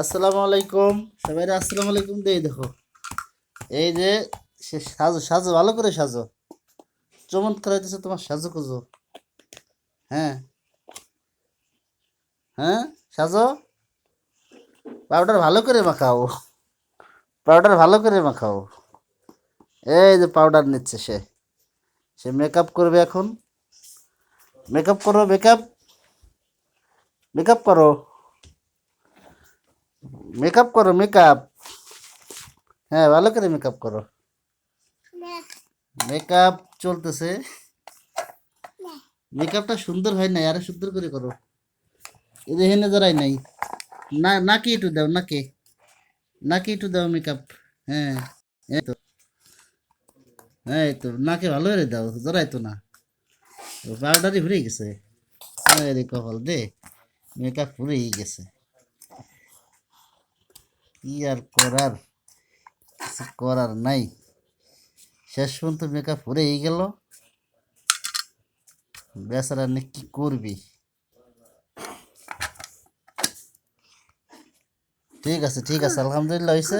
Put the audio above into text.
আসসালামু আলাইকুম। সবাই আসসালামু আলাইকুম দিয়ে দেখো। এই যে সে সাজো সাজো, ভালো করে সাজো। চমৎকার হইতেছে তোমার সাজো কুজো। হ্যাঁ। হ্যাঁ সাজো? পাউডার ভালো করে মাখাও। পাউডার ভালো করে মাখাও। এই যে পাউডার নিচ্ছে সে। সে মেকআপ করবে এখন। মেকআপ করো মেকআপ মেকআপ করো। মেকআপ করো মেকআপ। হ্যাঁ ভালো করে মেকআপ করো। মেকআপ চলতেছে। মেকআপটা সুন্দর হয় নাই আরও সুন্দর করে করো। যে হেনে জড়াই নাই। না নাকি একটু দাও নাকি। নাকি একটু দাও মেকআপ। হ্যাঁ এই তো। হ্যাঁ এই তো নাকে ভালো করে দাও জড়াই তো না। পাউডারই ভরে গেছে। রে কপাল দে মেকআপ ভরেই গেছে। কি আর করার, কিছু করার নাই। শেষ পর্যন্ত মেকআপ হয়ে গেল। বেচারা নে কি করবি? ঠিক আছে ঠিক আছে, আলহামদুলিল্লাহ হয়েছে।